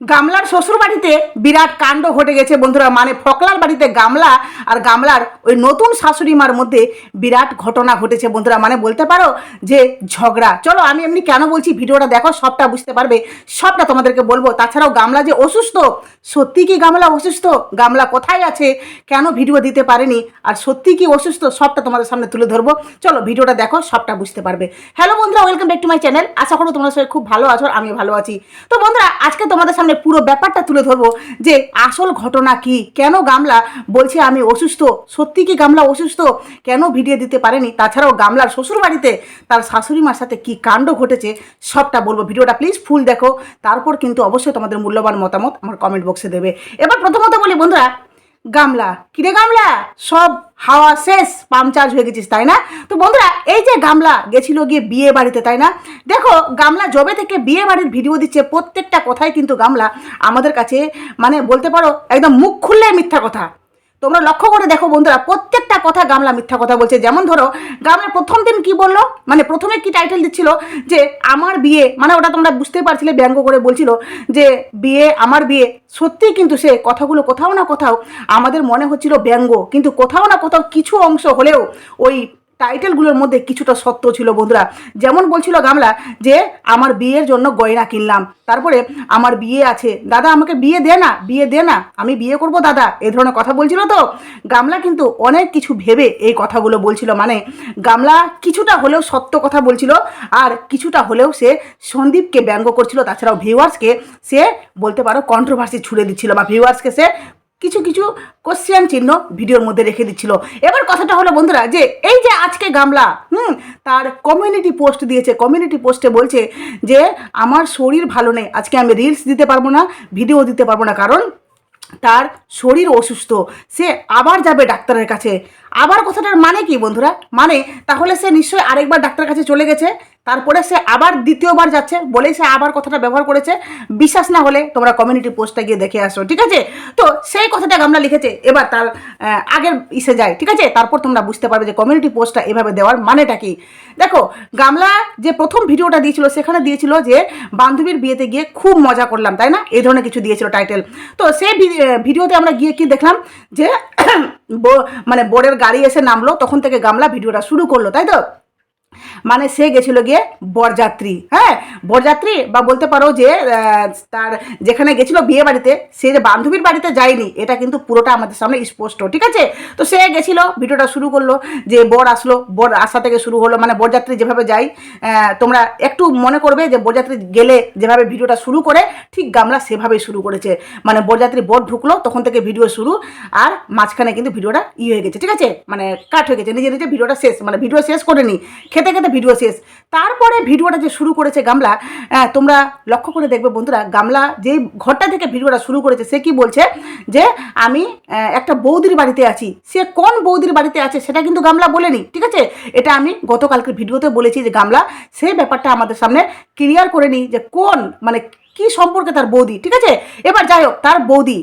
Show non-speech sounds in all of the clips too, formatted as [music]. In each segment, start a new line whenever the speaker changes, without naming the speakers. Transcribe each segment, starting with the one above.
গামলার শ্বশুর বাড়িতে বিরাট কাণ্ড ঘটে গেছে, বন্ধুরা। মানে ফকলার বাড়িতে গামলা আর গামলার ওই নতুন শাশুড়ি মার মধ্যে বিরাট ঘটনা ঘটেছে, বন্ধুরা। মানে বলতে পারো যে ঝগড়া। চলো, আমি এমনি কেন বলছি? ভিডিওটা দেখো, সবটা বুঝতে পারবে। সবটা তোমাদেরকে বলব। তাছাড়াও গামলা যে অসুস্থ, সত্যি কি গামলা অসুস্থ? গামলা কোথায় আছে? কেন ভিডিও দিতে পারেনি? আর সত্যি কি অসুস্থ? সবটা তোমাদের সামনে তুলে ধরবো। চলো, ভিডিওটা দেখো, সবটা বুঝতে পারবে। হ্যালো, বন্ধুরা, welcome back to my channel. আশা করো তোমরা সবাই খুব ভালো আছো আমিও ভালো আছি। তো বন্ধুরা, আজকে তোমাদের সামনে পুরো ব্যাপারটা তুলে ধরবো যে আসল ঘটনা কি? কেন গামলা বলছে আমি অসুস্থ? সত্যি কি গামলা অসুস্থ? কেন ভিডিও দিতে পারেনি? তাছাড়াও গামলার শ্বশুর বাড়িতে তার শাশুড়ি মার সাথে কি কাণ্ড ঘটেছে সবটা বলব। ভিডিওটা প্লিজ ফুল দেখো। তারপর কিন্তু অবশ্যই তোমাদের মূল্যবান মতামত আমার কমেন্ট বক্সে দেবে। এবার প্রথমত বলি বন্ধুরা গামলা। কিরে গামলা? সব হাওয়া শেষ, পাম্প চার্জ হয়ে গেছিস, তাই না? তো বন্ধুরা, এই যে গামলা গেছিল গিয়ে বিয়ে বাড়িতে, তাই না? দেখো, গামলা জবে থেকে বিয়ে বাড়ির ভিডিও দিচ্ছে, প্রত্যেকটা কথাই কিন্তু গামলা আমাদের কাছে মানে বলতে পারো, একদম মুখ খুললে মিথ্যা কথা। তোমরা লক্ষ্য করে দেখো বন্ধুরা, প্রত্যেকটা কথা গামলা মিথ্যা কথা বলছে। যেমন ধরো গামলা প্রথম দিন কি বলল? মানে প্রথমে কি টাইটেল দিচ্ছিল? যে আমার বিয়ে মানে ওটা তোমরা বুঝতে পারছিলে, ব্যঙ্গ করে বলছিল যে বিয়ে আমার বিয়ে। সত্যিই কিন্তু সে কথাগুলো কোথাও না কোথাও আমাদের মনে হচ্ছিল ব্যঙ্গ, কিন্তু কোথাও না কোথাও কিছু অংশ হলেও ওই টাইটেলগুলোর মধ্যে কিছুটা সত্য ছিল, বন্ধুরা। যেমন বলছিল গামলা যে, আমার বিয়ের জন্য গয়না কিনলাম। তারপরে, আমার বিয়ে আছে। দাদা, আমাকে বিয়ে দে না, বিয়ে দে না। আমি বিয়ে করব, দাদা। এ ধরনের কথা বলছিল তো। গামলা কিন্তু অনেক কিছু ভেবে এই কথাগুলো বলছিল। মানে গামলা কিছুটা হলেও সত্য কথা বলছিল আর কিছুটা হলেও সে সন্দীপকে ব্যঙ্গ করছিল। তাছাড়াও ভিউয়ার্সকে সে, বলতে পারো কন্ট্রোভার্সি ছুড়ে দিচ্ছিল বা ভিউয়ার্সকে সে কিছু কিছু কোশ্চেন চিহ্ন ভিডিওর মধ্যে রেখে দিচ্ছিল। এবার কথাটা হলো, বন্ধুরা, যে এই যে আজকে গামলা, হুম, তার কমিউনিটি পোস্ট দিয়েছে। কমিউনিটি পোস্টে বলছে যে, আমার শরীর ভালো নেই। আজকে আমি রিলস দিতে পারব না ভিডিও দিতে পারব না। কারণ তার শরীর অসুস্থ। সে আবার যাবে ডাক্তারের কাছে। আবার কথাটার মানে কি, বন্ধুরা? মানে তাহলে সে নিশ্চয়ই আরেকবার ডাক্তারের কাছে চলে গেছে। তারপরে সে আবার দ্বিতীয়বার যাচ্ছে, বলেই সে আবার কথাটা ব্যবহার করেছে। বিশ্বাস না হলে তোমরা কমিউনিটি পোস্টটা গিয়ে দেখে আসো, ঠিক আছে? তো সেই কথাটা গামলা লিখেছে, এবার তার আগের ইসে যায়, ঠিক আছে? তারপর তোমরা বুঝতে পারবে যে কমিউনিটি পোস্টটা এভাবে দেওয়ার মানেটা কি। দেখো, গামলা যে প্রথম ভিডিওটা দিয়েছিল, সেখানে দিয়েছিল যে বান্ধবীর বিয়েতে গিয়ে খুব মজা করলাম, তাই না? এই ধরনের কিছু দিয়েছিল টাইটেল তো সেই ভিডিওতে আমরা গিয়ে কি দেখলাম যে [clears throat] মানে বোর্ডের গাড়ি এসে নামলো, তখন থেকে গামলা ভিডিওটা শুরু করল, তাই তো? মানে সে গেছিল গিয়ে বরযাত্রী হ্যাঁ? বরযাত্রী বা বলতে পারো যে তার যেখানে গেছিল বিয়ে বাড়িতে, সে যে বান্ধবীর বাড়িতে যায়নি, এটা কিন্তু পুরোটা আমাদের সামনে স্পষ্ট, ঠিক আছে? তো সে গেছিল, ভিডিওটা শুরু করল, যে বর আসলো, বর আসা থেকে শুরু হলো মানে বরযাত্রী যেভাবে যাই তোমরা একটু মনে করবে যে বরযাত্রী গেলে যেভাবে ভিডিওটা শুরু করে, ঠিক গামলা সেভাবেই শুরু করেছে। মানে বরযাত্রী বর ঢুকলো, তখন থেকে ভিডিও শুরু, আর মাঝখানে কিন্তু ভিডিওটা ই হয়ে গেছে, ঠিক আছে? মানে কাট হয়ে গেছে, নিজে নিজে ভিডিওটা শেষ মানে ভিডিও শেষ করেনি, খেতে খেতে ভিডিও শেষ। তারপরে ভিডিওটা যে শুরু করেছে গামলা তোমরা লক্ষ্য করে দেখবে বন্ধুরা, গামলা যেই ঘরটা থেকে ভিডিওটা শুরু করেছে, সে কি বলছে যে, আমি একটা বৌদির বাড়িতে আছি। সে কোন বৌদির বাড়িতে আছে সেটা কিন্তু গামলা বলেনি, ঠিক আছে? এটা আমি গতকালকের ভিডিওতে বলেছি যে গামলা সেই ব্যাপারটা আমাদের সামনে ক্লিয়ার করে নি যে কোন মানে কি সম্পর্কে তার বৌদি, ঠিক আছে? এবার যাই হোক, তার বৌদি।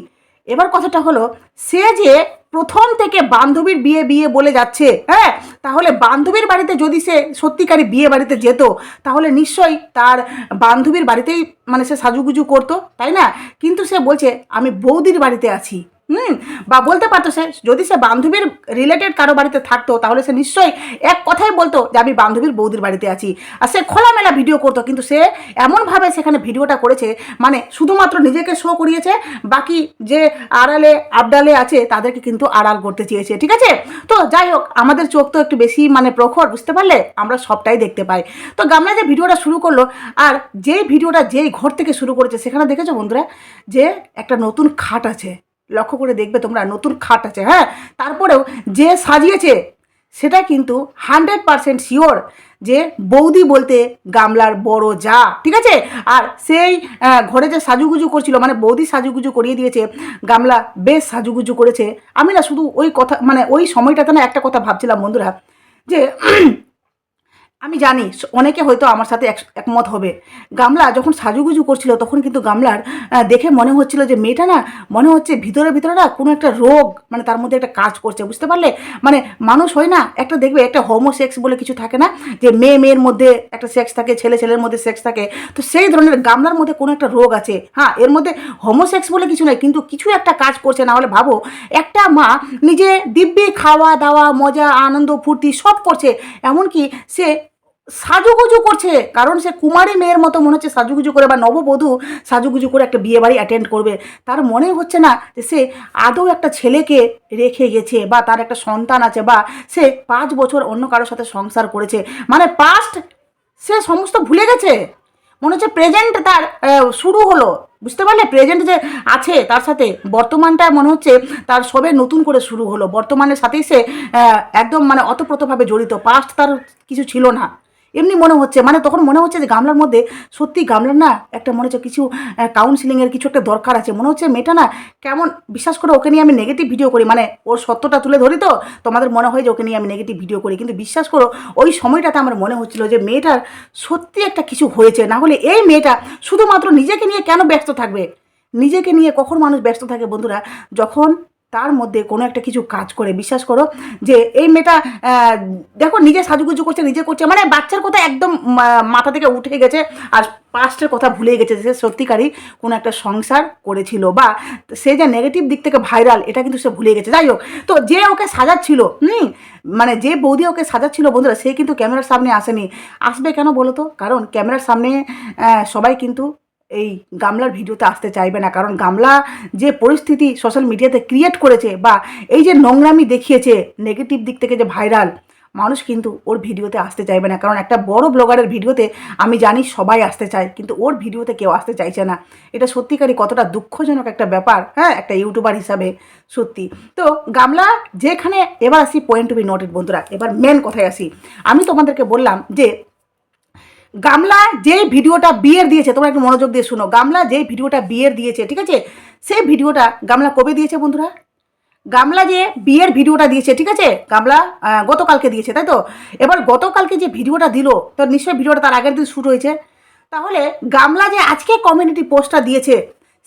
এবার কথাটা হলো, সে যে প্রথম থেকে বান্ধবীর বিয়ে বিয়ে বলে যাচ্ছে হ্যাঁ? তাহলে বান্ধবীর বাড়িতে যদি সে সত্যিকারী বিয়ে বাড়িতে যেত, তাহলে নিশ্চয়ই তার বান্ধবীর বাড়িতেই মানে সে সাজুগুজু করতো, তাই না? কিন্তু সে বলছে, আমি বৌদির বাড়িতে আছি। হুম, বা বলতে পারতো সে, যদি সে বান্ধবীর রিলেটেড কারও বাড়িতে থাকতো, তাহলে সে নিশ্চয়ই এক কথাই বলতো যে, আমি বান্ধবীর বৌদির বাড়িতে আছি। আর সে খোলামেলা ভিডিও করতো, কিন্তু সে এমনভাবে সেখানে ভিডিওটা করেছে মানে শুধুমাত্র নিজেকে শো করিয়েছে, বাকি যে আড়ালে, আবডালে আছে, তাদেরকে কিন্তু আড়াল করতে চেয়েছে, ঠিক আছে? তো যাই হোক, আমাদের চোখ তো একটু বেশি মানে প্রখর, বুঝতে পারলে? আমরা সবটাই দেখতে পাই। তো গামলা যে ভিডিওটা শুরু করল, আর যেই ভিডিওটা যেই ঘর থেকে শুরু করেছে, সেখানে দেখেছ বন্ধুরা? যে একটা নতুন খাট আছে। লক্ষ্য করে দেখবে তোমরা নতুন খাট আছে হ্যাঁ? তারপরেও যে সাজিয়েছে, সেটা কিন্তু হান্ড্রেড পারসেন্ট শিওর যে বৌদি বলতে গামলার বড় যা, ঠিক আছে? আর সেই ঘরে যে সাজুগুজু করছিল মানে বৌদি সাজুগুজু করিয়ে দিয়েছে, গামলা বেশ সাজুগুজু করেছে, আমি না শুধু ওই কথা মানে ওই সময়টাতে না একটা কথা ভাবছিলাম বন্ধুরা, যে আমি জানি, অনেকে হয়তো আমার সাথে এক- একমত হবে। গামলা যখন সাজুগুজু করছিল, তখন কিন্তু গামলার দেখে মনে হচ্ছিল যে মেয়েটা না, মনে হচ্ছে ভিতরে ভিতরে না কোনো একটা রোগ মানে তার মধ্যে একটা কাজ করছে, বুঝতে পারলে? মানে মানুষ হয় না, একটা দেখবে একটা হোমোসেক্স বলে কিছু থাকে না, যে মেয়ে মেয়ের মধ্যে একটা সেক্স থাকে, ছেলে ছেলের মধ্যে সেক্স থাকে, তো সেই ধরনের গামলার মধ্যে কোনো একটা রোগ আছে। হ্যাঁ এর মধ্যে হোমোসেক্স বলে কিছু নয় কিন্তু কিছু একটা কাজ করছে, না হলে ভাবো, একটা মা নিজে দিব্যি খাওয়া দাওয়া মজা, আনন্দ, ফুর্তি সব করছে, এমনকি সে সাজুগুজু করছে। কারণ সে কুমারী মেয়ের মতো মনে হচ্ছে সাজুগুজু করে বা নববধূ সাজুগুজু করে একটা বিয়ে বাড়ি অ্যাটেন্ড করবে। তার মনে হচ্ছে না যে সে আদৌ একটা ছেলেকে রেখে গেছে বা তার একটা সন্তান আছে বা সে পাঁচ বছর অন্য কারোর সাথে সংসার করেছে। মানে পাস্ট সে সমস্ত ভুলে গেছে। মনে হচ্ছে প্রেজেন্ট তার শুরু হলো। বুঝতে পারলে? প্রেজেন্ট যে আছে তার সাথে, বর্তমানটা মনে হচ্ছে তার সবে নতুন করে শুরু হলো। বর্তমানের সাথেই সে একদম মানে অতপ্রতভাবে জড়িত। পাস্ট তার কিছু ছিল না। এমনি মনে হচ্ছে মানে তখন মনে হচ্ছে যে গামলার মধ্যে সত্যি গামলার না একটা মনে হচ্ছে কিছু কাউন্সিলিংয়ের কিছু একটা দরকার আছে। মনে হচ্ছে মেয়েটা না কেমন, বিশ্বাস করে ওকে নিয়ে আমি নেগেটিভ ভিডিও করি মানে ওর সত্যটা তুলে ধরি তো, তোমাদের মনে হয় যে ওকে নিয়ে আমি নেগেটিভ ভিডিও করি। কিন্তু বিশ্বাস করো, ওই সময়টাতে আমার মনে হচ্ছিল যে মেয়েটার সত্যি একটা কিছু হয়েছে, না হলে এই মেয়েটা শুধুমাত্র নিজেকে নিয়ে কেন ব্যস্ত থাকবে? নিজেকে নিয়ে কখন মানুষ ব্যস্ত থাকে বন্ধুরা? যখন তার মধ্যে কোনো একটা কিছু কাজ করে। বিশ্বাস করো যে এই মেয়েটা দেখো নিজে সাজুগুজু করছে, নিজে করছে মানে বাচ্চার কথা একদম মাথা থেকে উঠে গেছে আর পাস্টের কথা ভুলে গেছে সে সত্যিকারই কোনো একটা সংসার করেছিল বা সে যে নেগেটিভ দিক থেকে ভাইরাল এটা কিন্তু সে ভুলে গেছে। যাই হোক, তো যে ওকে সাজাচ্ছিল, হুম মানে যে বৌদি ওকে সাজাচ্ছিল, বন্ধুরা, সে কিন্তু ক্যামেরার সামনে আসেনি। আসবে কেন বলো তো? কারণ ক্যামেরার সামনে সবাই কিন্তু এই গামলার ভিডিওতে আসতে চাইবে না। কারণ গামলা যে পরিস্থিতি সোশ্যাল মিডিয়াতে ক্রিয়েট করেছে বা এই যে নোংরামি দেখিয়েছে নেগেটিভ দিক থেকে যে ভাইরাল মানুষ কিন্তু ওর ভিডিওতে আসতে চাইবে না। কারণ একটা বড় ব্লগারের ভিডিওতে আমি জানি সবাই আসতে চায়, কিন্তু ওর ভিডিওতে কেউ আসতে চাইছে না। এটা সত্যিকারই কতটা দুঃখজনক একটা ব্যাপার হ্যাঁ? একটা ইউটিউবার হিসাবে, সত্যি। তো গামলা, যেখানে এবার আসি পয়েন্ট টু বি নোটেড বন্ধুরা, এবার মেন কথায় আসি। আমি তোমাদেরকে বললাম যে গামলা যে ভিডিওটা বিয়ের দিয়েছে, তোমরা একটু মনোযোগ দিয়ে শুনো গামলা যেই ভিডিওটা বিয়ের দিয়েছে, ঠিক আছে? সেই ভিডিওটা গামলা কবে দিয়েছে বন্ধুরা? গামলা যে বিয়ের ভিডিওটা দিয়েছে, ঠিক আছে? গামলা গতকালকে দিয়েছে, তাই তো? এবার গতকালকে যে ভিডিওটা দিল, তো নিশ্চয়ই ভিডিওটা তার আগের দিন শুরু হয়েছে। তাহলে গামলা যে আজকে কমিউনিটি পোস্টটা দিয়েছে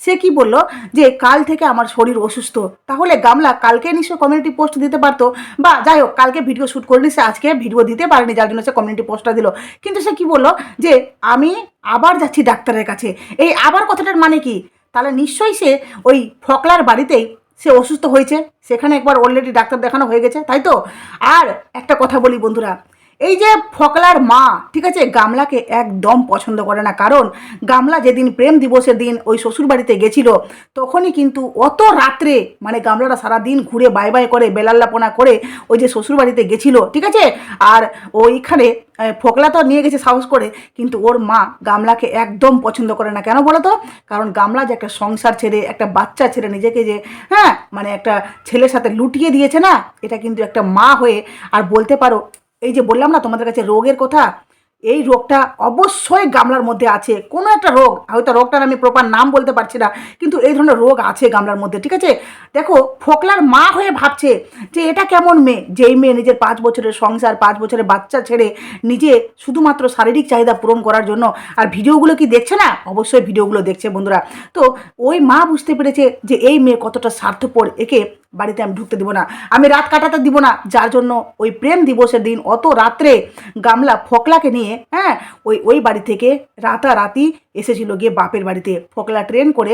সে কি বলল? যে কাল থেকে আমার শরীর অসুস্থ। তাহলে গামলা কালকে নিশ্চয় কমিউনিটি পোস্ট দিতে পারতো। বা যাই হোক, কালকে ভিডিও শ্যুট করেনি, সে আজকে ভিডিও দিতে পারেনি, যার জন্য সে কমিউনিটি পোস্টটা দিল। কিন্তু সে কি বলল? যে আমি আবার যাচ্ছি ডাক্তারের কাছে। এই আবার কথাটার মানে কি? তাহলে নিশ্চয়ই সে ওই ফকলার বাড়িতেই সে অসুস্থ হয়েছে। সেখানে একবার অলরেডি ডাক্তার দেখানো হয়ে গেছে, তাই তো? আর একটা কথা বলি বন্ধুরা। এই যে ফকলার মা, ঠিক আছে, গামলাকে একদম পছন্দ করে না। কারণ গামলা যেদিন প্রেম দিবসের দিন ওই শ্বশুর বাড়িতে গেছিল, তখনই কিন্তু অত রাত্রে মানে গামলাটা সারা দিন ঘুরে বাই বাই করে, বেলাল্লাপনা করে ওই যে শ্বশুর বাড়িতে গেছিল, ঠিক আছে? আর ওইখানে ফোকলা তো নিয়ে গেছে সাহস করে, কিন্তু ওর মা গামলাকে একদম পছন্দ করে না। কেন বলো তো? কারণ গামলা যে একটা সংসার ছেড়ে, একটা বাচ্চা ছেড়ে নিজেকে যে হ্যাঁ মানে একটা ছেলের সাথে লুটিয়ে দিয়েছে না, এটা কিন্তু একটা মা হয়ে, আর বলতে পারো এই যে বললাম না তোমাদের কাছে রোগের কথা, এই রোগটা অবশ্যই গামলার মধ্যে আছে। কোনো একটা রোগ, হয়তো রোগটার আমি প্রপার নাম বলতে পারছি না, কিন্তু এই ধরনের রোগ আছে গামলার মধ্যে, ঠিক আছে? দেখো, ফোকলার মা হয়ে ভাবছে যে এটা কেমন মেয়ে? যেই মেয়ে নিজের পাঁচ বছরের সংসার, পাঁচ বছরের বাচ্চা ছেড়ে নিজে শুধুমাত্র শারীরিক চাহিদা পূরণ করার জন্য, আর ভিডিওগুলো কি দেখছে না? অবশ্যই ভিডিওগুলো দেখছে বন্ধুরা। তো ওই মা বুঝতে পেরেছে যে এই মেয়ে কতটা স্বার্থপর, একে বাড়িতে আমি ঢুকতে দিব না। আমি রাত কাটাতে দিব না। যার জন্য ওই প্রেম দিবসের দিন অত রাত্রে গামলা ফকলাকে নিয়ে হ্যাঁ ওই ওই বাড়ি থেকে রাতারাতি এসেছিল গিয়ে বাপের বাড়িতে। ফোকলা ট্রেন করে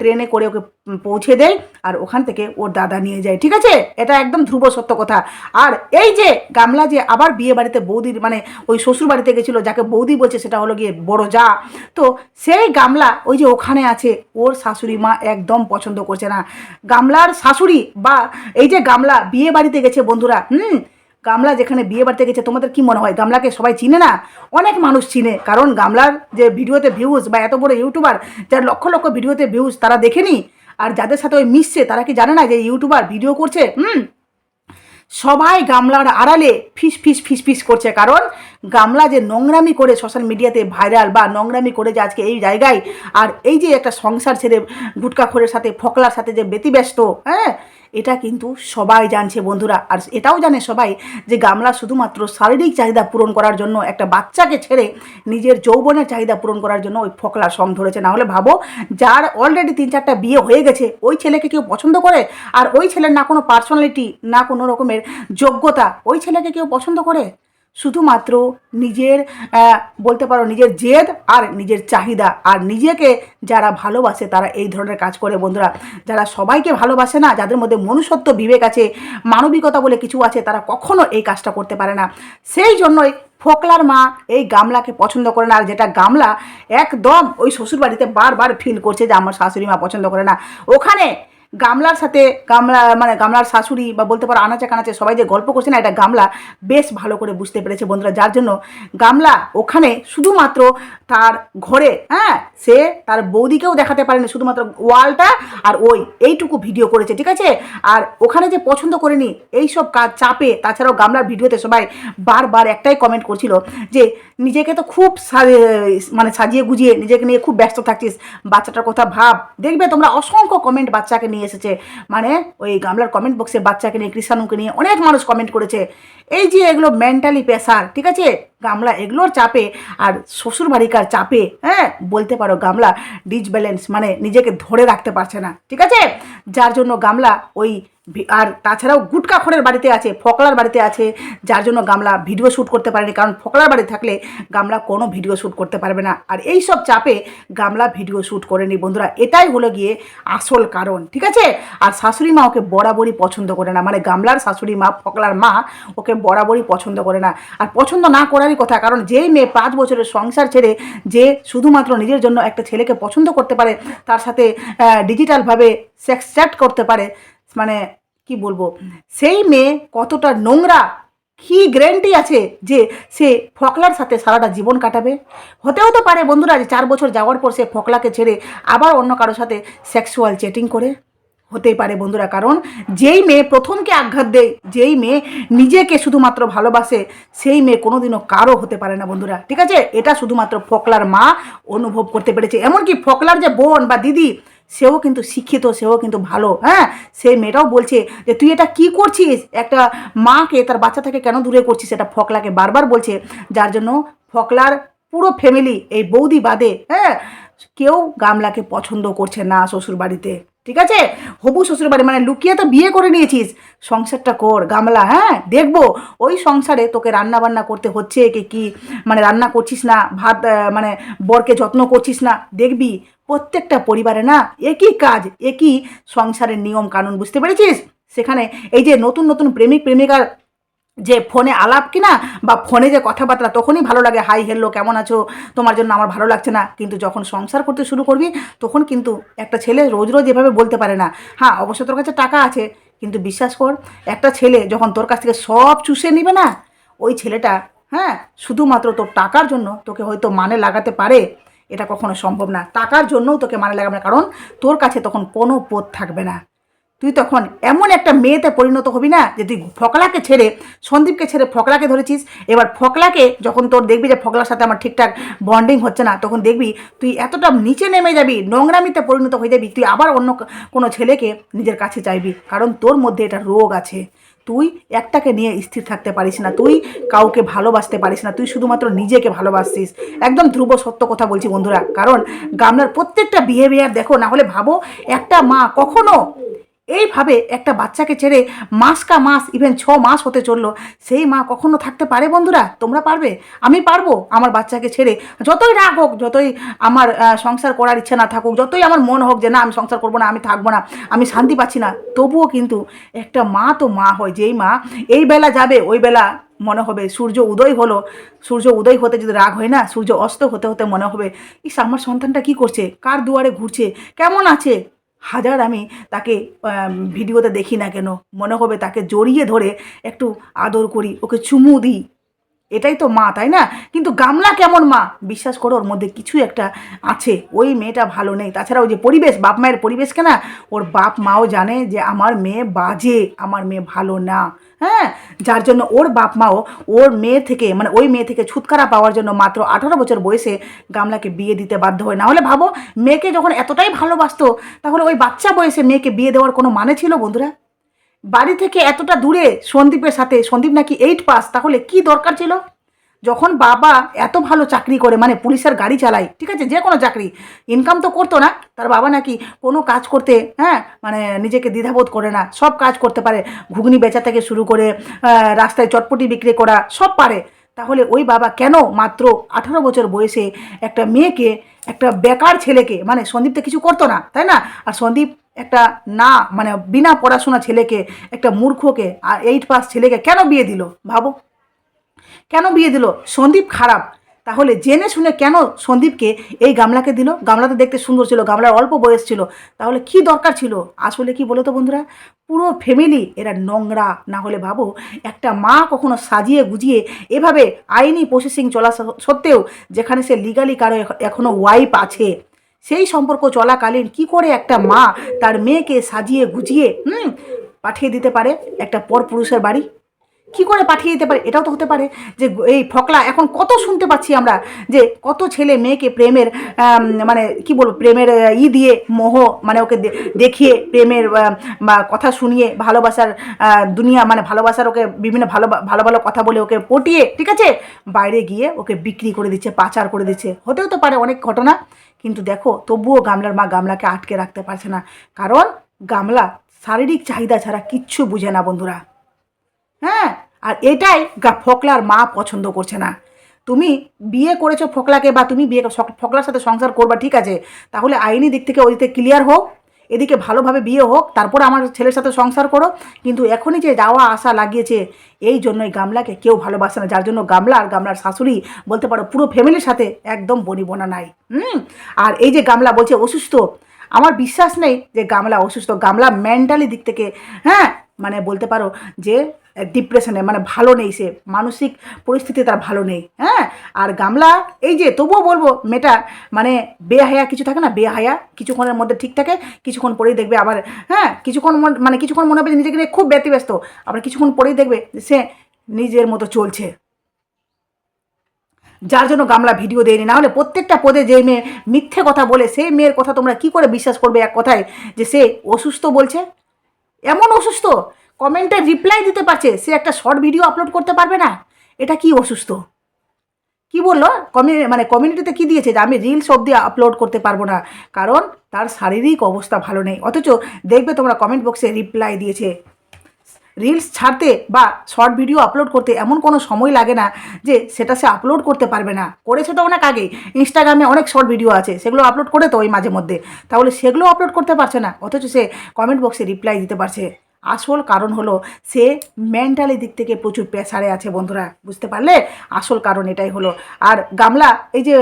ট্রেনে করে ওকে পৌঁছে দেয় আর ওখান থেকে ওর দাদা নিয়ে যায়, ঠিক আছে? এটা একদম ধ্রুব সত্য কথা। আর এই যে গামলা যে আবার বিয়ে বাড়িতে বৌদির মানে ওই শ্বশুর বাড়িতে গেছিল, যাকে বৌদি বলছে সেটা হলো গিয়ে বড় যা। তো সেই গামলা ওই যে ওখানে আছে, ওর শাশুড়ি মা একদম পছন্দ করছে না। গামলার শাশুড়ি বা এই যে গামলা বিয়ে বাড়িতে গেছে বন্ধুরা, হুম? গামলা যেখানে বিয়ে বাড়িতে গেছে, তোমাদের কি মনে হয়? গামলাকে সবাই চিনে না? অনেক মানুষ চিনে, কারণ গামলার যে ভিডিওতে ভিউজ বা এত বড় ইউটিউবার যার লক্ষ লক্ষ ভিডিওতে ভিউজ তারা দেখেনি, আর যাদের সাথে ওই মিশছে, তারা কি জানে না যে ইউটিউবার ভিডিও করছে? হুম? সবাই গামলার আড়ালে ফিস ফিস ফিস ফিস করছে, কারণ গামলা যে নোংরামি করে সোশ্যাল মিডিয়াতে ভাইরাল বা নোংরামি করে যে আজকে এই জায়গায়, আর এই যে একটা সংসার ছেড়ে গুটকা গুটকাখোরের সাথে, ফকলার সাথে যে ব্যতিব্যস্ত হ্যাঁ? এটা কিন্তু সবাই জানছে বন্ধুরা। আর এটাও জানে সবাই যে গামলা শুধুমাত্র শারীরিক চাহিদা পূরণ করার জন্য একটা বাচ্চাকে ছেড়ে নিজের যৌবনের চাহিদা পূরণ করার জন্য ওই ফকলার সং ধরেছে। না হলে ভাবো, যার অলরেডি তিন চারটা বিয়ে হয়ে গেছে, ওই ছেলেকে কেউ পছন্দ করে? আর ওই ছেলের না কোনো পার্সোনালিটি না কোনো রকমের যোগ্যতা, ওই ছেলেকে কেউ পছন্দ করে? শুধুমাত্র নিজের বলতে পারো নিজের জেদ আর নিজের চাহিদা। আর নিজেকে যারা ভালোবাসে তারা এই ধরনের কাজ করে। বন্ধুরা, যারা সবাইকে ভালোবাসে না, যাদের মধ্যে মনুষ্যত্ব বিবেক আছে, মানবিকতা বলে কিছু আছে, তারা কখনো এই কাজটা করতে পারে না। সেই জন্যই ফোকলার মা এই গামলাকে পছন্দ করে না। আর যেটা গামলা একদম ওই শ্বশুরবাড়িতে বারবার ফিল করছে যে আমার শাশুড়ি মা পছন্দ করে না। ওখানে গামলার সাথে গামলা মানে গামলার শাশুড়ি বা বলতে পারো আনাচে কানাচে সবাই যে গল্প করছে না, এটা গামলা বেশ ভালো করে বুঝতে পেরেছে বন্ধুরা। যার জন্য গামলা ওখানে শুধুমাত্র তার ঘরে হ্যাঁ সে তার বৌদিকেও দেখাতে পারেনি, শুধুমাত্র ওয়ালটা আর ওই, এইটুকু ভিডিও করেছে, ঠিক আছে? আর ওখানে যে পছন্দ করেনি, এইসব কাজ চাপে, তাছাড়াও গামলার ভিডিওতে সবাই বারবার একটাই কমেন্ট করছিল যে, নিজেকে তো খুব মানে সাজিয়ে গুজিয়ে নিজেকে নিয়ে খুব ব্যস্ত থাকছিস, বাচ্চাটার কথা ভাব। দেখবে তোমরা অসংখ্য কমেন্ট বাচ্চাকে নিয়ে এসেছে। মানে ওই গামলার কমেন্ট বক্সে বাচ্চাকে নিয়ে, কৃষাণুকে নিয়ে অনেক মানুষ কমেন্ট করেছে। এই যে এগুলো মেন্টালি প্রেশার ঠিক আছে? গামলা এগুলোর চাপে আর শ্বশুর বাড়িকার চাপে হ্যাঁ? বলতে পারো গামলা ডিসব্যালেন্স মানে নিজেকে ধরে রাখতে পারছে না, ঠিক আছে? যার জন্য গামলা ওই আর তাছাড়াও গুটকা খড়ের বাড়িতে আছে, ফকলার বাড়িতে আছে, যার জন্য গামলা ভিডিও শ্যুট করতে পারেনি, কারণ ফকলার বাড়ি থাকলে গামলা কোনো ভিডিও শ্যুট করতে পারবে না। আর এই সব চাপে গামলা ভিডিও শ্যুট করেনি, বন্ধুরা। এটাই হলো গিয়ে আসল কারণ, ঠিক আছে? আর শাশুড়ি মা ওকে বরাবরই পছন্দ করে না মানে গামলার শাশুড়ি মা, ফকলার মা ওকে বরাবরই পছন্দ করে না। আর পছন্দ না করারই কথা, কারণ যেই মেয়ে পাঁচ বছরের সংসার ছেড়ে যে শুধুমাত্র নিজের জন্য একটা ছেলেকে পছন্দ করতে পারে, তার সাথে ডিজিটালভাবে সেক্স চ্যাট করতে পারে মানে কি বলব, সেই মেয়ে কতটা নোংরা, কি গ্যারেন্টি আছে যে সে ফকলার সাথে সারাটা জীবন কাটাবে? হতেও তো পারে বন্ধুরা যে চার বছর যাওয়ার পর সে ফকলাকে ছেড়ে আবার অন্য কারোর সাথে সেক্সুয়াল চেটিং করে। হতেই পারে বন্ধুরা, কারণ যেই মেয়ে প্রথমকে আঘাত দেয়, যেই মেয়ে নিজেকে শুধুমাত্র ভালোবাসে, সেই মেয়ে কোনোদিনও কারও হতে পারে না বন্ধুরা। ঠিক আছে? এটা শুধুমাত্র ফকলার মা অনুভব করতে পেরেছে। এমনকি ফকলার যে বোন বা দিদি সেও কিন্তু শিক্ষিত, সেও কিন্তু ভালো হ্যাঁ? সেই মেয়েটাও বলছে যে, তুই এটা কি করছিস? একটা মাকে, তার বাচ্চা থেকে কেন দূরে করছিস? এটা ফকলাকে বারবার বলছে। যার জন্য ফকলার পুরো ফ্যামিলি এই বৌদি বাদে হ্যাঁ? কেউ গামলাকে পছন্দ করছে না শ্বশুর বাড়িতে ঠিক আছে? হবু শ্বশুর বাড়ি মানে লুকিয়ে তো বিয়ে করে নিয়েছিস। সংসারটা কর, গামলা হ্যাঁ? দেখব, ওই সংসারে তোকে রান্না বান্না করতে হচ্ছে, কি কি মানে রান্না করছিস না, ভাত মানে বরকে যত্ন করছিস না, দেখবি। প্রত্যেকটা পরিবারে না একই কাজ, একই সংসারের নিয়ম কানুন, বুঝতে পেরেছিস? সেখানে এই যে নতুন নতুন প্রেমিক, প্রেমিকার যে ফোনে আলাপ কিনা বা ফোনে যে কথাবার্তা, তখনই ভালো লাগে, হাই হেল্লো কেমন আছো? তোমার জন্য আমার ভালো লাগছে না। কিন্তু যখন সংসার করতে শুরু করবি, তখন কিন্তু একটা ছেলে রোজ রোজ এভাবে বলতে পারে না। হ্যাঁ অবশ্য তোর কাছে টাকা আছে, কিন্তু বিশ্বাস কর, একটা ছেলে যখন তোর কাছ থেকে সব চুষে নিবে না, ওই ছেলেটা হ্যাঁ শুধুমাত্র তোর টাকার জন্য তোকে হয়তো মানে লাগাতে পারে। এটা কখনো সম্ভব না। টাকার জন্যও তোকে মানে লাগাবে না, কারণ তোর কাছে তখন কোনো পথ থাকবে না। তুই তখন এমন একটা মেয়েতে পরিণত হবি না যে তুই ফকলাকে ছেড়ে, সন্দীপকে ছেড়ে ফকলাকে ধরেছিস। এবার ফকলাকে যখন তোর দেখবি যে ফকলার সাথে আমার ঠিকঠাক বন্ডিং হচ্ছে না, তখন দেখবি তুই এতটা নিচে নেমে যাবি, নোংরামিতে পরিণত হয়ে যাবি, তুই আবার অন্য কোনো ছেলেকে নিজের কাছে চাইবি। কারণ তোর মধ্যে এটা রোগ আছে। তুই একটাকে নিয়ে স্থির থাকতে পারিস না, তুই কাউকে ভালোবাসতে পারিস না, তুই শুধুমাত্র নিজেকে ভালোবাসছিস একদম ধ্রুব সত্য কথা বলছি বন্ধুরা, কারণ গামলার প্রত্যেকটা বিহেভিয়ার দেখো, না হলে ভাবো একটা মা কখনো এইভাবে একটা বাচ্চাকে ছেড়ে মাস কা মাস ইভেন ছ মাস হতে চলল, সেই মা কখনো থাকতে পারে বন্ধুরা? তোমরা পারবে? আমি পারব আমার বাচ্চাকে ছেড়ে। যতই রাগ হোক, যতই আমার সংসার করার ইচ্ছা না থাকুক, যতই আমার মন হোক যে না, আমি সংসার করব না, আমি থাকব না, আমি শান্তি পাচ্ছি না, তবুও কিন্তু একটা মা তো মা হয়। যেই মা এই বেলা যাবে, ওই বেলা মনে হবে সূর্য উদয় হলো। সূর্য উদয় হতে যদি রাগ হয় না, সূর্য অস্ত হতে হতে মনে হবে, ইস, আমার সন্তানটা কি করছে? কার দুয়ারে ঘুরছে? কেমন আছে? হাজার আমি তাকে ভিডিওতে দেখি না কেন? মনে হবে তাকে জড়িয়ে ধরে একটু আদর করি, ওকে চুমু দিই। এটাই তো মা, তাই না? কিন্তু গামলা কেমন মা? বিশ্বাস করো, ওর মধ্যে কিছু একটা আছে। ওই মেয়েটা ভালো নেই। তাছাড়া ওই যে পরিবেশ, বাপ মায়ের পরিবেশকে কেনা ওর বাপ মাও জানে যে আমার মেয়ে বাজে, আমার মেয়ে ভালো না। হ্যাঁ? যার জন্য ওর বাপ মাও ওর মেয়ে থেকে মানে ওই মেয়ে থেকে ছুটকারা পাওয়ার জন্য মাত্র আঠারো বছর বয়সে গামলাকে বিয়ে দিতে বাধ্য হয়। না হলে ভাবো, মেয়েকে যখন এতটাই ভালোবাসতো তাহলে ওই বাচ্চা বয়সে মেয়েকে বিয়ে দেওয়ার কোনো মানে ছিল বন্ধুরা? বাড়ি থেকে এতটা দূরে সন্দীপের সাথে, সন্দীপ নাকি এইট পাস তাহলে কি দরকার ছিল? যখন বাবা এত ভালো চাকরি করে মানে পুলিশের গাড়ি চালায়, ঠিক আছে? যে কোনো চাকরি। ইনকাম তো করতো না, তার বাবা নাকি কোনো কাজ করতে হ্যাঁ? মানে নিজেকে দ্বিধাবোধ করে না, সব কাজ করতে পারে। ঘুগনি বেচা থেকে শুরু করে রাস্তায় চটপটি বিক্রি করা, সব পারে। তাহলে ওই বাবা কেন মাত্র আঠারো বছর বয়সে একটা মেয়েকে, একটা বেকার ছেলেকে মানে সন্দীপ তো কিছু করতো না, তাই না? আর সন্দীপ একটা না মানে বিনা পড়াশোনা ছেলেকে, একটা মূর্খকে আর এইট পাস ছেলেকে কেন বিয়ে দিল? ভাবো। কেন বিয়ে দিল? সন্দীপ খারাপ। তাহলে জেনে শুনে কেন সন্দীপকে এই গামলাকে দিল? গামলা তো দেখতে সুন্দর ছিল, গামলার অল্প বয়স ছিল। তাহলে কি দরকার ছিল? আসলে কি বলো তো বন্ধুরা? পুরো ফ্যামিলি এরা নোংরা। না হলে ভাবো, একটা মা কখনো সাজিয়ে গুজিয়ে এভাবে আইনি প্রসেসিং চলা সত্ত্বেও যেখানে সে লিগালি কারও এখ- এখনও ওয়াইফ আছে, সেই সম্পর্ক চলাকালীন কি করে একটা মা তার মেয়েকে সাজিয়ে গুজিয়ে, হুম, পাঠিয়ে দিতে পারে একটা পরপুরুষের বাড়ি? কি করে পাঠিয়ে দিতে পারে? এটাও তো হতে পারে যে এই ফকলা, এখন কত শুনতে পাচ্ছি আমরা যে কত ছেলে মেয়েকে প্রেমের মানে কি বলব, প্রেমের ই দিয়ে মোহ মানে ওকে দেখিয়ে প্রেমের কথা শুনিয়ে ভালোবাসার দুনিয়া মানে ভালোবাসার ওকে বিভিন্ন ভালো ভালো ভালো কথা বলে ওকে পটিয়ে, ঠিক আছে? বাইরে গিয়ে ওকে বিক্রি করে দিচ্ছে, পাচার করে দিচ্ছে। হতেও তো পারে অনেক ঘটনা, কিন্তু দেখো, তবুও গামলার মা গামলাকে আটকে রাখতে পারছে না। কারণ গামলা শারীরিক চাহিদা ছাড়া কিচ্ছু বুঝে না বন্ধুরা। হ্যাঁ? আর এটাই ফকলার মা পছন্দ করছে না। তুমি বিয়ে করেছ ফকলাকে বা তুমি বিয়ে ফকলার সাথে সংসার করবা, ঠিক আছে? তাহলে আইনি দিক থেকে ওইদিকে ক্লিয়ার হোক, এদিকে ভালোভাবে বিয়ে হোক, তারপর আমার ছেলের সাথে সংসার করো। কিন্তু এখনই যে যাওয়া আসা লাগিয়েছে, এই জন্যই গামলাকে কেউ ভালোবাসে না, যার জন্য গামলা আর গামলার শাশুড়ি বলতে পারো পুরো ফ্যামিলির সাথে একদম বনিবনা নাই। হুম? আর এই যে গামলা বলছে অসুস্থ, আমার বিশ্বাস নেই যে গামলা অসুস্থ। গামলা মেন্টালি দিক থেকে হ্যাঁ? মানে বলতে পারো যে ডিপ্রেশনে মানে ভালো নেই সে। মানসিক পরিস্থিতি তার ভালো নেই হ্যাঁ? আর গামলা, এই যে তবুও বলব, মেয়েটা মানে বেহায়া কিছু থাকে না, বেহায়া, কিছুক্ষণের মধ্যে ঠিক থাকে, কিছুক্ষণ পরেই দেখবে আবার হ্যাঁ? কিছুক্ষণ মন- কিছুক্ষণ মনে হবে যে নিজেকে নিয়ে খুব ব্যতিব্যস্ত, আবার কিছুক্ষণ পরেই দেখবে সে নিজের মতো চলছে। যার জন্য গামলা ভিডিও দেয়নি না হলে প্রত্যেকটা পদে যে মেয়ে মিথ্যে কথা বলে, সেই মেয়ের কথা তোমরা কি করে বিশ্বাস করবে এক কথায় যে সে অসুস্থ বলছে? এমন অসুস্থ কমেন্টে রিপ্লাই দিতে পারছে, সে একটা শর্ট ভিডিও আপলোড করতে পারবে না? এটা কি অসুস্থ? কি বলল? কমি মানে কমিউনিটিতে কি দিয়েছে যে আমি রিলস অবধি আপলোড করতে পারব না? কারণ তার শারীরিক অবস্থা ভালো নেই। অথচ দেখবে তোমরা কমেন্ট বক্সে রিপ্লাই দিয়েছে। রিলস ছাড়তে বা শর্ট ভিডিও আপলোড করতে এমন কোনো সময় লাগে না যে সেটা সে আপলোড করতে পারবে না। করেছে তো অনেক আগে ইনস্টাগ্রামে অনেক শর্ট ভিডিও আছে। সেগুলো আপলোড করে তো ওই মাঝে মধ্যে। তাহলে সেগুলো আপলোড করতে পারছে না। অথচ সে কমেন্ট বক্সে রিপ্লাই দিতে পারছে। আসল কারণ হলো সে মেন্টালি দিক থেকে প্রচুর প্রেসারে আছে বন্ধুরা, বুঝতে পারলে? আসল কারণ এটাই হলো। আর গামলা, এই যে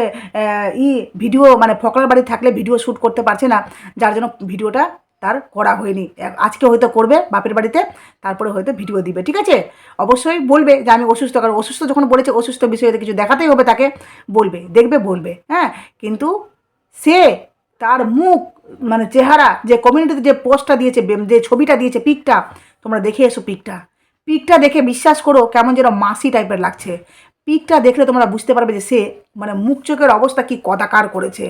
ই ভিডিও মানে ফকলার বাড়ি থাকলে ভিডিও শ্যুট করতে পারছে না, যার জন্য ভিডিওটা তার করা হয়নি। আজকে হয়তো করবে বাপের বাড়িতে, তারপরে হয়তো ভিডিও দিবে, ঠিক আছে? অবশ্যই বলবে যে আমি অসুস্থ, কারণ অসুস্থ যখন বলেছে অসুস্থ বিষয়ে কিছু দেখাতেই হবে তাকে, বলবে, দেখবে, বলবে হ্যাঁ? কিন্তু সে তার মুখ মানে চেহারা, যে কমিউনিটিতে যে পোস্টটা দিয়েছে যে ছবিটা দিয়েছে পিকটা, তোমরা দেখে এসো পিকটা। পিকটা দেখে বিশ্বাস করো কেমন যেন মাসি টাইপের লাগছে। পিকটা দেখলে তোমরা বুঝতে পারবে যে সে মানে মুখ চোখের অবস্থা কি কদাকার করেছে।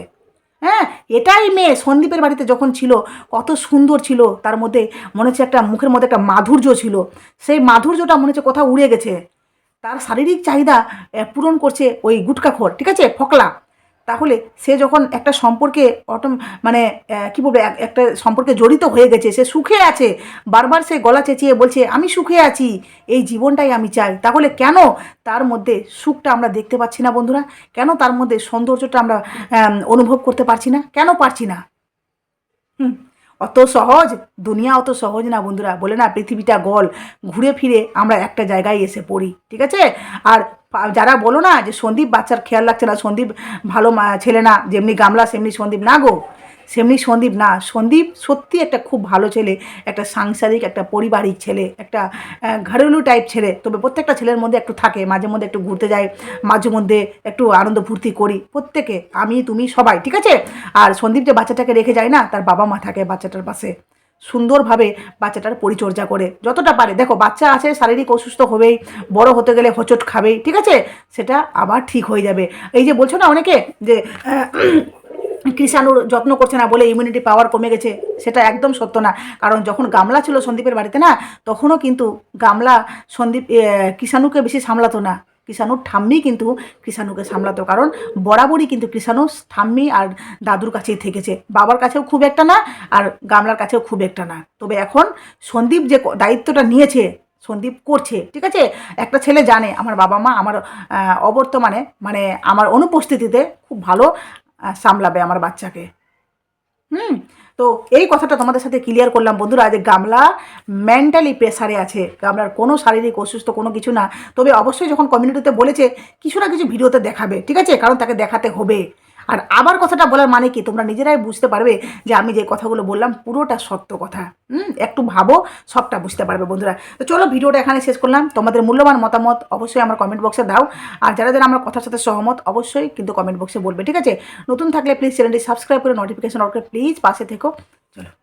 হ্যাঁ এটাই মেয়ে। সন্দীপের বাড়িতে যখন ছিল, কত সুন্দর ছিল, তার মধ্যে মনে হচ্ছে একটা মুখের মধ্যে একটা মাধুর্য ছিল। সেই মাধুর্যটা মনে হচ্ছে কোথাও উড়ে গেছে। তার শারীরিক চাহিদা পূরণ করছে ওই গুটকাখোর ঠিক আছে? ফকলা। তাহলে সে যখন একটা সম্পর্কে অটোম মানে কি বলব, এক- একটা সম্পর্কে জড়িত হয়ে গেছে, সে সুখে আছে, বারবার সে গলা চেঁচিয়ে বলছে, আমি সুখে আছি, এই জীবনটাই আমি চাই। তাহলে কেন তার মধ্যে সুখটা আমরা দেখতে পাচ্ছি না বন্ধুরা? কেন তার মধ্যে সৌন্দর্যটা আমরা অনুভব করতে পারছি না? কেন পারছি না? হুম, অত সহজ, দুনিয়া অত সহজ না বন্ধুরা। বলে না, পৃথিবীটা গল। ঘুরে ফিরে আমরা একটা জায়গায় এসে পড়ি, ঠিক আছে? আর যারা বলো না যে সন্দীপ বাচ্চার খেয়াল রাখছে না, সন্দীপ ভালো ছেলে না, যেমনি গামলা, সেমনি সন্দীপ, না গো? সেমনি সন্দীপ না। সন্দীপ সত্যি একটা খুব ভালো ছেলে, একটা সাংসারিক, একটা পারিবারিক ছেলে, একটা ঘরেলু টাইপ ছেলে। তবে প্রত্যেকটা ছেলের মধ্যে একটু থাকে, মাঝে মধ্যে একটু ঘুরতে যায়, মাঝে মধ্যে একটু আনন্দ ফুর্তি করি। প্রত্যেকে, আমি, তুমি সবাই, ঠিক আছে? আর সন্দীপ যে বাচ্চাটাকে রেখে যায় না, তার বাবা মা থাকে বাচ্চাটার পাশে। সুন্দরভাবে বাচ্চাটার পরিচর্যা করে। যতটা পারে। দেখো, বাচ্চা আছে, শারীরিক অসুস্থ হবেই, বড় হতে গেলে হোঁচট খাবেই, ঠিক আছে? সেটা আবার ঠিক হয়ে যাবে। এই যে বলছো না অনেকে যে কৃষাণুর যত্ন করছে না বলে ইমিউনিটি পাওয়ার কমে গেছে, সেটা একদম সত্য না। কারণ যখন গামলা ছিল সন্দীপের বাড়িতে না, তখনও কিন্তু গামলা সন্দীপ কৃষাণুকে বেশি সামলাতো না। কৃষাণুর ঠাম্মি কিন্তু কৃষাণুকে সামলাতো। কারণ বরাবরই কিন্তু কৃষাণু ঠাম্মি আর দাদুর কাছেই থেকেছে। বাবার কাছেও খুব একটা না, আর গামলার কাছেও খুব একটা না। তবে এখন সন্দীপ যে দায়িত্বটা নিয়েছে, সন্দীপ করছে, ঠিক আছে? একটা ছেলে জানে, আমার বাবা মা আমার অবর্তমানে মানে আমার অনুপস্থিতিতে খুব ভালো সামলাবে আমার বাচ্চাকে। হুম? তো এই কথাটা তোমাদের সাথে ক্লিয়ার করলাম। বন্ধুরা, যে গামলা মেন্টালি প্রেসারে আছে। গামলার কোনো শারীরিক অসুস্থ কোনো কিছু না। তবে অবশ্যই যখন কমিউনিটিতে বলেছে, কিছু না কিছু ভিডিওতে দেখাবে, ঠিক আছে? কারণ তাকে দেখাতে হবে। আর আবার কথাটা বলার মানে কি? তোমরা নিজেরাই বুঝতে পারবে যে আমি যে কথাগুলো বললাম পুরোটা সত্য কথা। হুম? একটু ভাবো, সবটা বুঝতে পারবে বন্ধুরা। তো চলো ভিডিওটা এখানে শেষ করলাম। তোমাদের মূল্যবান মতামত অবশ্যই আমার কমেন্ট বক্সে দাও। আর যারা যারা আমার কথার সাথে সহমত, অবশ্যই কিন্তু কমেন্ট বক্সে বলবে, ঠিক আছে? নতুন থাকলে প্লিজ চ্যানেলটি সাবস্ক্রাইব করে নোটিফিকেশন অর্ডার প্লিজ পাশে থেকো। চলো।